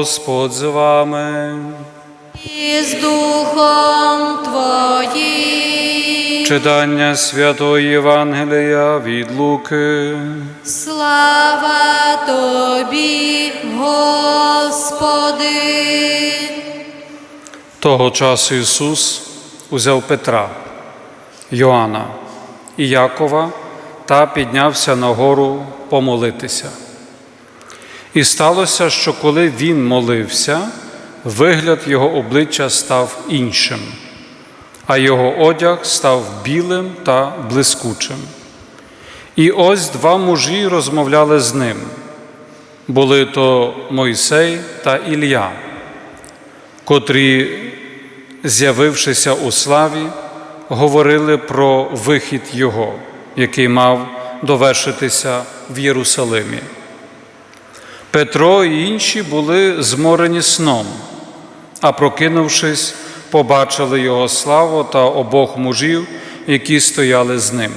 Господь з вами. І з Духом Твоїм. Читання Святої Євангелія від Луки. Слава Тобі, Господи. Того часу Ісус узяв Петра, Йоанна і Якова та піднявся на гору помолитися. І сталося, що коли він молився, вигляд його обличчя став іншим, а його одяг став білим та блискучим. І ось два мужі розмовляли з ним. Були то Мойсей та Ілля, котрі, з'явившися у славі, говорили про вихід Його, який мав довершитися в Єрусалимі. Петро і інші були зморені сном, а прокинувшись, побачили його славу та обох мужів, які стояли з ним.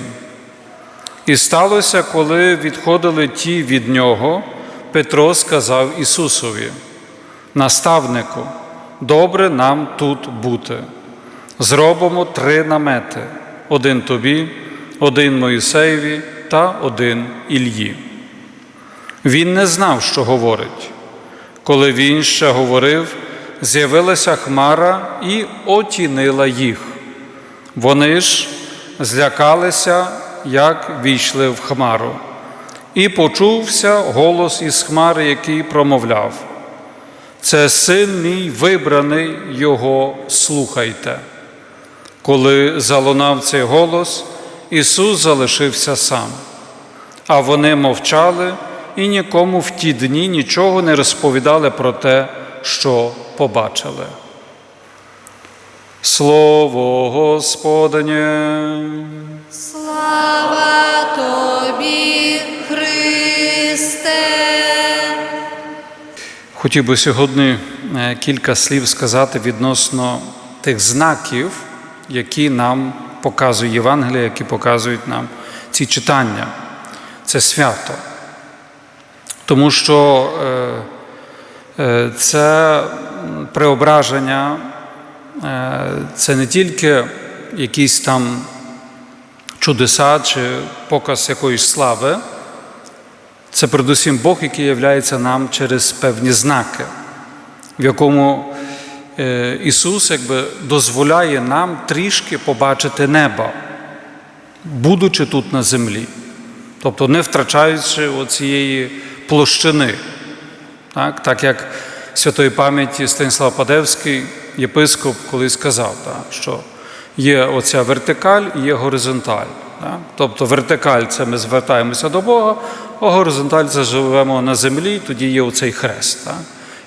І сталося, коли відходили ті від нього, Петро сказав Ісусові: Наставнику, добре нам тут бути. Зробимо три намети: один тобі, один Моїсеєві та один Ільї. Він не знав, що говорить. Коли він ще говорив, з'явилася хмара і отінила їх. Вони ж злякалися, як війшли в хмару. І почувся голос із хмари, який промовляв: Це син мій вибраний, його слухайте. Коли залунав цей голос, Ісус залишився сам, а вони мовчали і нікому в ті дні нічого не розповідали про те, що побачили. Слово Господнє. Слава Тобі, Христе. Хотів би сьогодні е, кілька слів сказати відносно тих знаків, які нам показує Євангелія, які показують нам ці читання. Це свято. Тому що е, е, це преображення, е, це не тільки якісь там чудеса чи показ якоїсь слави, це передусім Бог, який являється нам через певні знаки, в якому Ісус якби дозволяє нам трішки побачити неба, будучи тут на землі, тобто не втрачаючи оцієї площини, так, так як святої пам'яті Станіслав Падевський, єпископ, колись сказав, так, що є оця вертикаль і є горизонталь. Так? Тобто вертикаль це ми звертаємося до Бога, а горизонталь це живемо на землі, тоді є оцей хрест. Так?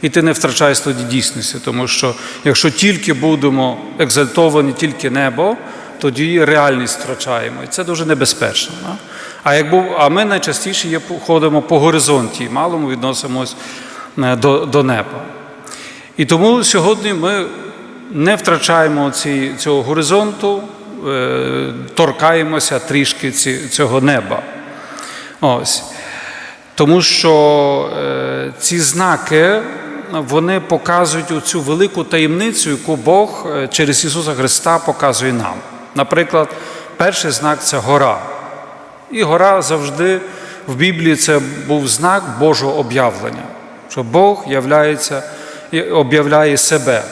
І ти не втрачаєш тоді дійсності, тому що якщо тільки будемо екзальтовані, тільки небо, тоді реальність втрачаємо. І це дуже небезпечно. Так? А, як а ми найчастіше є, ходимо по горизонті і малому відносимось е, до, до неба. І тому сьогодні ми не втрачаємо ці, цього горизонту, е, торкаємося трішки ці, цього неба. Ось. Тому що е, ці знаки вони показують оцю велику таємницю, яку Бог е, через Ісуса Христа показує нам. Наприклад, перший знак це гора. І гора завжди в Біблії це був знак Божого об'явлення, що Бог являється об'являє себе.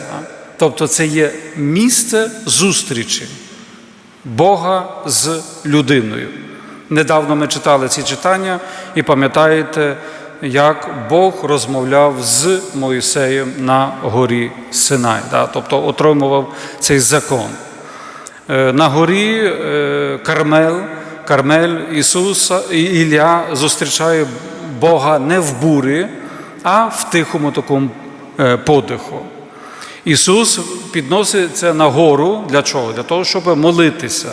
Тобто це є місце зустрічі Бога з людиною. Недавно ми читали ці читання і пам'ятаєте, як Бог розмовляв з Моїсеєм на горі Синай, да? тобто отримував цей закон. Е, На горі е, Кармел, Кармель Ісуса Ілля зустрічає Бога не в бурі, а в тихому такому е, подиху. Ісус підносить це на гору для чого? Для того, щоб молитися,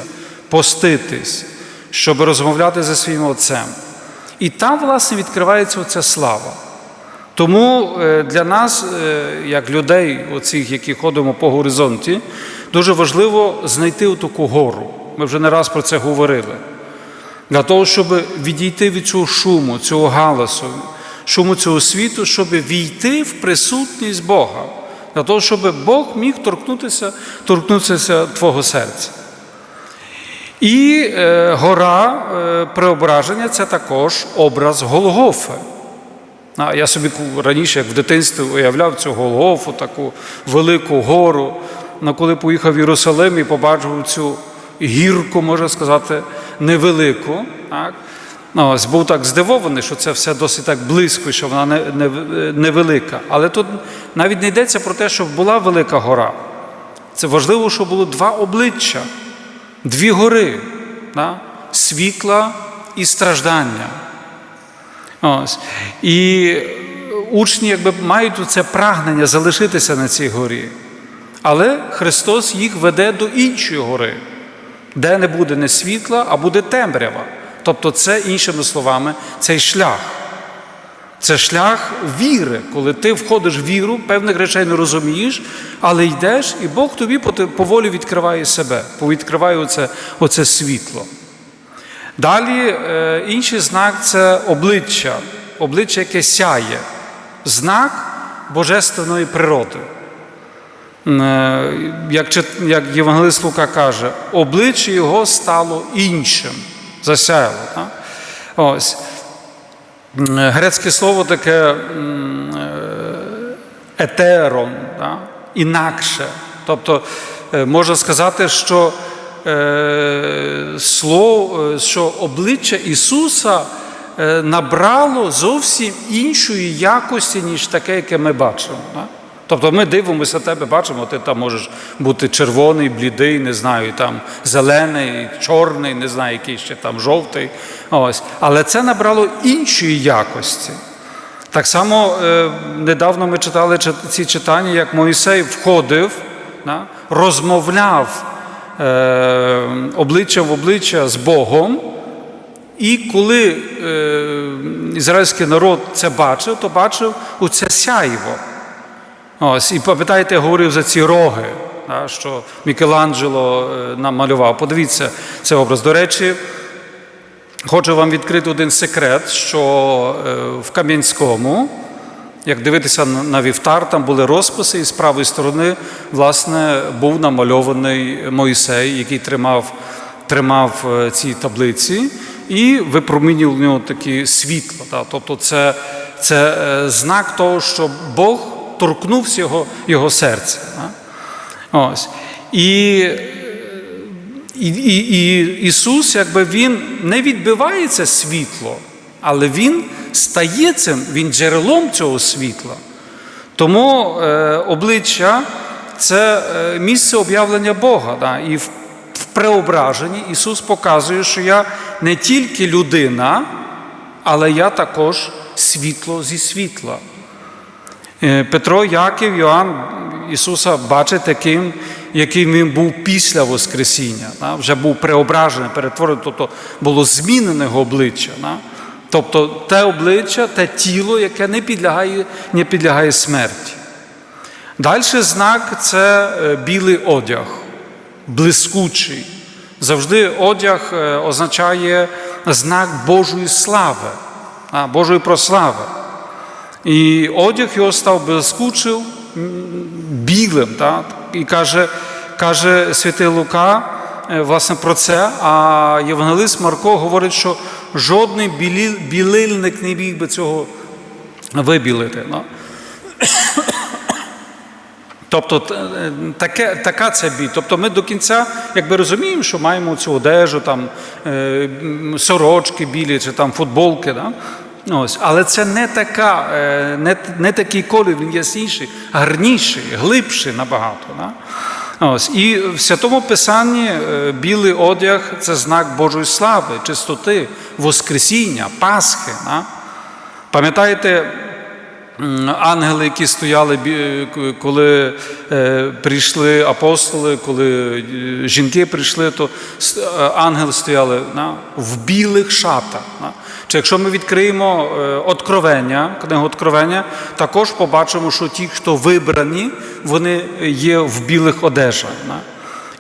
поститись, щоб розмовляти зі своїм Отцем. І там, власне, відкривається оця слава. Тому е, для нас, е, як людей, оцих, які ходимо по горизонті, дуже важливо знайти таку гору. Ми вже не раз про це говорили. Для того, щоб відійти від цього шуму, цього галасу, шуму цього світу, щоб війти в присутність Бога, для того, щоб Бог міг торкнутися, торкнутися твого серця. І е, гора е, преображення це також образ Голгофи. А я собі раніше, як в дитинстві, уявляв цю Голгофу, таку велику гору. Ну, коли поїхав в Єрусалим і побачив цю гірку, можна сказати, невелику. Так? Ну, ось був так здивований, що це все досить так близько, що вона не, не, невелика. Але тут навіть не йдеться про те, щоб була велика гора. Це важливо, щоб було два обличчя, дві гори, да? світла і страждання. Ось. І учні якби мають це прагнення залишитися на цій горі. Але Христос їх веде до іншої гори, де не буде не світла, а буде темрява. Тобто, це, іншими словами, цей шлях. Це шлях віри, коли ти входиш в віру, певних речей не розумієш, але йдеш, і Бог тобі поволі відкриває себе, відкриває оце, оце світло. Далі е, інший знак це обличчя, обличчя, яке сяє, знак божественної природи. Е, Як, як Євангелист Лука каже, обличчя його стало іншим, засяяло. Так? Ось. Грецьке слово таке е, етерон, да? інакше. Тобто е, можна сказати, що, е, слово, е, що обличчя Ісуса е, набрало зовсім іншої якості, ніж таке, яке ми бачимо. Да? Тобто ми дивимося тебе, бачимо, ти там можеш бути червоний, блідий, не знаю, там зелений, чорний, не знаю, який ще там жовтий. Ось. Але це набрало іншої якості. Так само е, недавно ми читали ці читання, як Моїсей входив, розмовляв е, обличчя в обличчя з Богом. І коли е, ізраїльський народ це бачив, то бачив оце сяйво. Ось, і пам'ятаєте, я говорив за ці роги, що Мікеланджело е, нам малював. Подивіться цей образ. До речі, хочу вам відкрити один секрет, що е, в Кам'янському, як дивитися на вівтар, там були розписи, і з правої сторони, власне, був намальований Моїсей, який тримав, тримав е, ці таблиці, і випромінював в нього такі світла. Да. Тобто, це, це знак того, що Бог торкнувся його, його серця. Да. Ось. І і, і, Ісус, якби Він не відбивається світло, але Він стає цим, Він джерелом цього світла. Тому е, обличчя це е, місце об'явлення Бога. Да? І в преображенні Ісус показує, що я не тільки людина, але я також світло зі світла. Е, Петро, Яків, Йоанн Ісуса бачить таким, яким він був після Воскресіння. Вже був преображений, перетворений, тобто було змінене його обличчя. Тобто те обличчя, те тіло, яке не підлягає, не підлягає смерті. Далі знак це е, білий одяг, блискучий. Завжди одяг е, означає знак Божої слави, Божої прослави. І одяг його став блискучим, білим. Так? І каже, каже святий Лука власне про це. А Євангелист Марко говорить, що жодний білильник не міг би цього вибілити. ну. Тобто е, таке, така це біль. Тобто ми до кінця якби розуміємо, що маємо цю одежу, там, е, сорочки білі чи там футболки. Да? Ось. Але це не, така, е, не, не такий колір, він ясніший, гарніший, глибший набагато. Да? Ось. І в Святому Писанні е, білий одяг це знак Божої слави, чистоти, Воскресіння, Пасхи. Да? Пам'ятаєте, ангели, які стояли, коли е, прийшли апостоли, коли е, жінки прийшли, то е, ангели стояли в білих шатах. Чи якщо ми відкриємо Откровення, книгу Откровення, також побачимо, що ті, хто вибрані, вони є в білих одежах.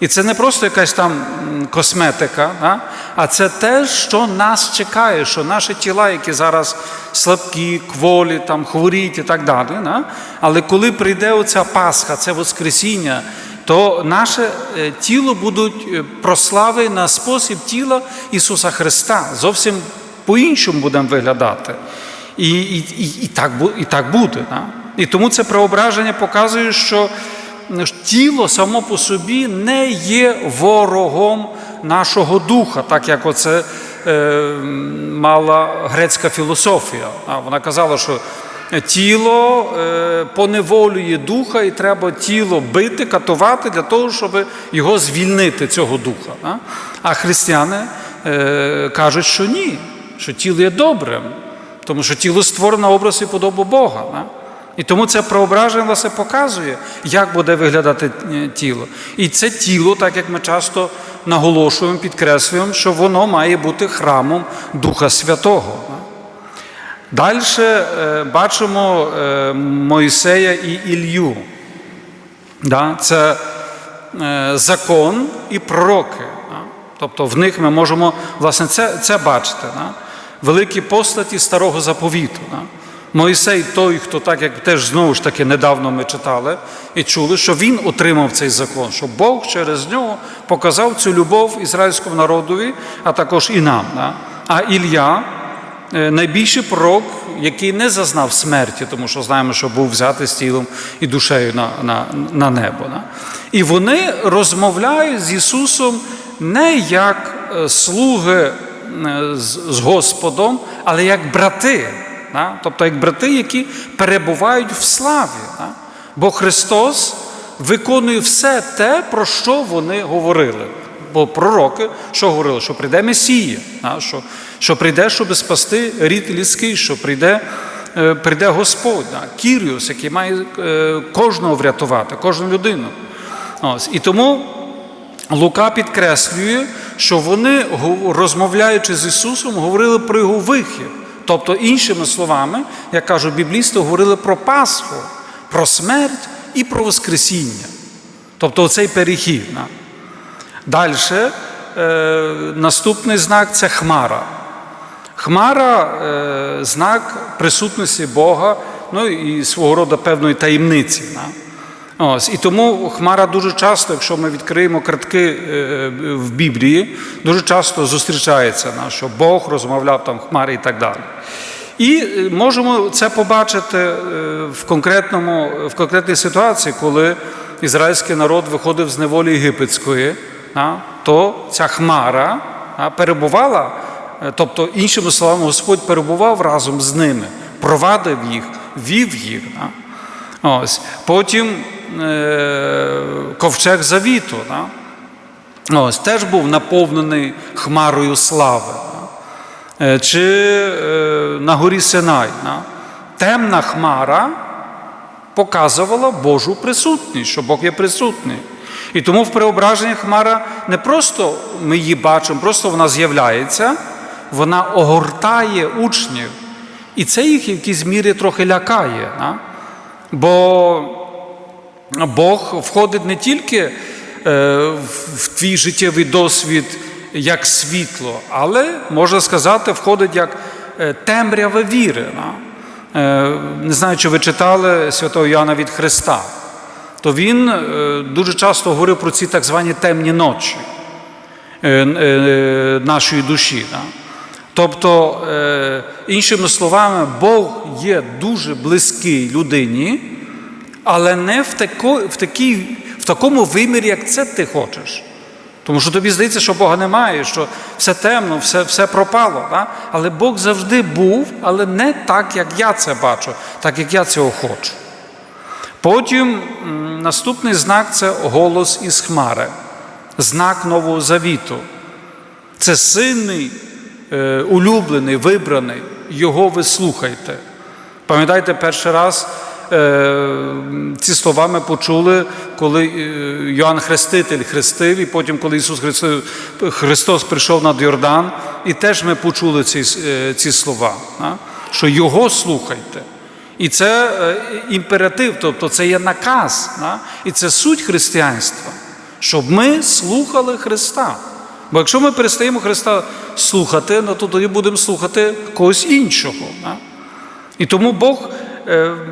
І це не просто якась там косметика, да? а це те, що нас чекає, що наші тіла, які зараз слабкі, кволі, там, хворіють і так далі. Да? Але коли прийде оця Пасха, це Воскресіння, то наше е, тіло будуть е, прослави на спосіб тіла Ісуса Христа. Зовсім по-іншому будемо виглядати. І, і, і, і, так, і так буде. Да? І тому це преображення показує, що тіло само по собі не є ворогом нашого духа, так як оце е, мала грецька філософія. Вона казала, що тіло е, поневолює духа, і треба тіло бити, катувати для того, щоб його звільнити, цього духа. А християни е, кажуть, що ні, що тіло є добрим, тому що тіло створено образ і подобу Бога. І тому це преображення власне показує, як буде виглядати е, тіло. І це тіло, так як ми часто наголошуємо, підкреслюємо, що воно має бути храмом Духа Святого. Далі бачимо е, Мойсея і Ілью. Це е, закон і пророки. Тобто в них ми можемо власне це, це бачити. Великі постаті старого заповіту. Да? Мойсей той, хто так як теж знову ж таки недавно ми читали і чули, що він отримав цей закон, що Бог через нього показав цю любов ізраїльському народові, а також і нам. Да? А Ілля е, найбільший пророк, який не зазнав смерті, тому що знаємо, що був взятий з тілом і душею на, на, на небо. Да? І вони розмовляють з Ісусом не як е, слуги е, з з Господом, але як брати. Да? Тобто як брати, які перебувають в славі. Да? Бо Христос виконує все те, про що вони говорили. Бо пророки, що говорили, що прийде Месія, да? що, що прийде, щоб спасти рід людський, що прийде, е, прийде Господь, да? Кіріус, який має е, кожного врятувати, кожну людину. Ось. І тому Лука підкреслює, що вони, розмовляючи з Ісусом, говорили про його вихід. Тобто, іншими словами, як кажуть біблісти, говорили про Пасху, про смерть і про Воскресіння. Тобто оцей перехід. Далі е, наступний знак це хмара. Хмара е, знак присутності Бога, ну і свого роду певної таємниці. Ось, і тому Хмара дуже часто, якщо ми відкриємо картки е, в Біблії, дуже часто зустрічається, да, що Бог розмовляв там хмари і так далі. І е, можемо це побачити е, в, конкретному, в конкретній ситуації, коли ізраїльський народ виходив з неволі єгипетської, то ця хмара перебувала, е, тобто, іншими словами, Господь перебував разом з ними, провадив їх, вів їх. Ось. Потім е, ковчег завіту. Да? Ось, теж був наповнений хмарою слави. Да? Е, Чи е, на горі Синай. Да? Темна хмара показувала Божу присутність, що Бог є присутній. І тому в преображенні хмара не просто ми її бачимо, просто вона з'являється, вона огортає учнів. І це їх в якійсь мірі трохи лякає. Да? Бо Бог входить не тільки е, в твій життєвий досвід як світло, але, можна сказати, входить як е, темрява віри. Е, Не знаю, чи ви читали святого Яна від Христа, то він дуже часто говорив про ці так звані темні ночі нашої душі. Тобто, іншими словами, Бог є дуже близький людині, але не в, тако, в, такій, в такому вимірі, як це ти хочеш. Тому що тобі здається, що Бога немає, що все темно, все, все пропало. Да? Але Бог завжди був, але не так, як я це бачу, так як я цього хочу. Потім наступний знак це голос із хмари, знак Нового Завіту. Це сильний, е, улюблений, вибраний, його ви слухайте. Пам'ятаєте, перший раз ці слова ми почули, коли е, Йоанн Хреститель хрестив, і потім, коли Ісус Христос, прийшов над Йордан, і теж ми почули ці, е, ці слова, що Його слухайте. І це е, імператив, тобто це є наказ, і це суть християнства. щоб ми слухали Христа. Бо якщо ми перестаємо Христа слухати, ну, то тоді будемо слухати когось іншого. І тому Бог е,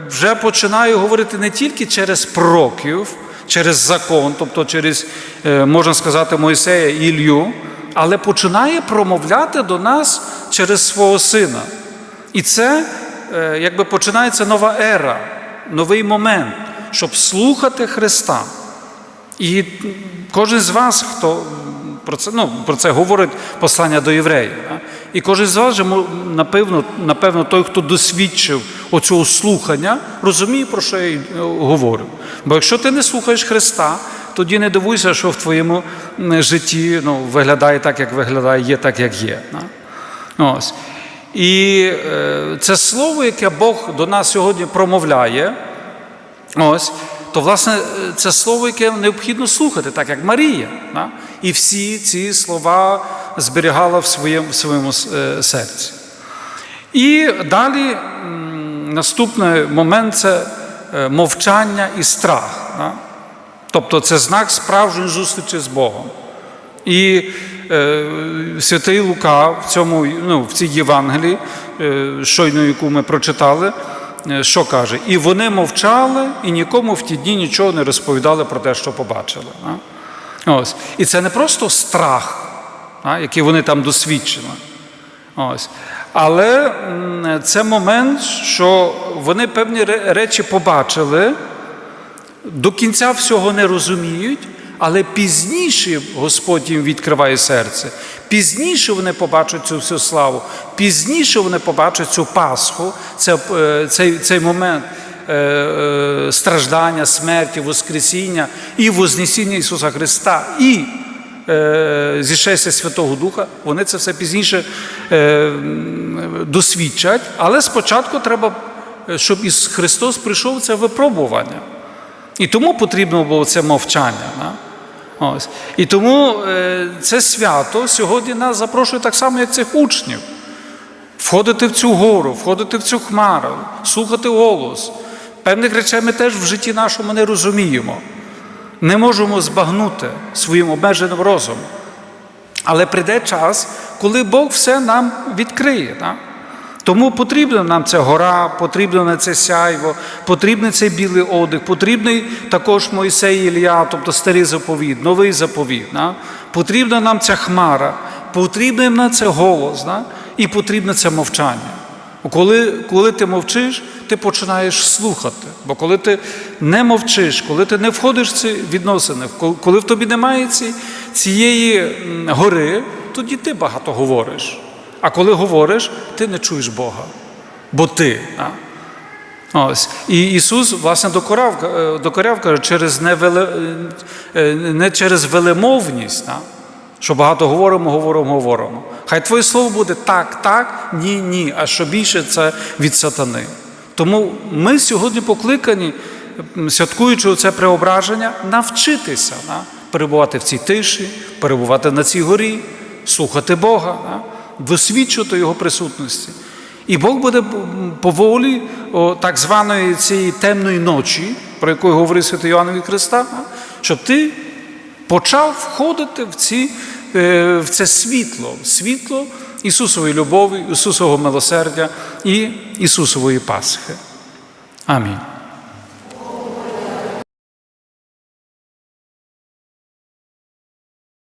вже починає говорити не тільки через пророків, через закон, тобто через, е, можна сказати, Мойсея Ілью, але починає промовляти до нас через свого сина. І це е, якби починається нова ера, новий момент, щоб слухати Христа. І кожен з вас, хто про це, ну, про це говорить послання до євреїв, і кожен з вас, напевно, напевно, той, хто досвідчив оцього слухання, розуміє, про що я е, говорю. Бо якщо ти не слухаєш Христа, тоді не дивуйся, що в твоєму житті ну, виглядає так, як виглядає, є так, як є. Ось. І е, це слово, яке Бог до нас сьогодні промовляє, ось, то, власне, е, це слово, яке необхідно слухати, так як Марія. І всі ці слова зберігала в своєму, в своєму е, серці. І далі наступний момент це е, мовчання і страх. Да? Тобто це знак справжньої зустрічі з Богом. І е, святий Лука в цьому, ну, в цій Євангелії, е, щойно яку ми прочитали, е, що каже? І вони мовчали, і нікому в ті дні нічого не розповідали про те, що побачили. А? Ось. І це не просто страх, а, який вони там досвідчили. Ось. Але це момент, що вони певні речі побачили, до кінця всього не розуміють, але пізніше Господь їм відкриває серце. Пізніше вони побачать цю всю славу, пізніше вони побачать цю Пасху, е, цей, цей момент страждання, смерті, Воскресіння і Вознесіння Ісуса Христа. І е, зішестя Святого Духа, вони це все пізніше е, досвідчать, але спочатку треба, е, щоб Ісус Христос прийшов це випробування. І тому потрібно було це мовчання. Да? Ось. І тому е, це свято сьогодні нас запрошує так само, як цих учнів. Входити в цю гору, входити в цю хмару, слухати голос. Певних речей ми теж в житті нашому не розуміємо. Не можемо збагнути своїм обмеженим розумом. Але прийде час, коли Бог все нам відкриє. Так? Тому потрібна нам ця гора, потрібно на це сяйво, потрібний цей білий одяг, потрібний також Мойсей Ілля, тобто старий заповіт, новий заповіт. Да? Потрібна нам ця хмара, потрібний нам це голос, да? і потрібне це мовчання. Коли, коли ти мовчиш, ти починаєш слухати. Бо коли ти не мовчиш, коли ти не входиш в ці відносини, коли- в тобі немає ці, цієї гори, тоді ти багато говориш. А коли говориш, ти не чуєш Бога. Бо ти. А? Ось. І Ісус, власне, докоряв, е, докоряв каже, через невеле, е, не через велемовність, да? що багато говоримо, говоримо, говоримо. Хай Твоє слово буде так, так, ні, ні, а що більше це від сатани. Тому ми сьогодні покликані, святкуючи це преображення, навчитися да? перебувати в цій тиші, перебувати на цій горі, слухати Бога, да? досвідчувати Його присутності. І Бог буде поволі о, так званої цієї темної ночі, про яку говорив святий Йоанн від Христа, щоб ти почав входити в, ці, е, в це світло, світло Ісусової любові, Ісусового милосердя і Ісусової Пасхи. Амінь.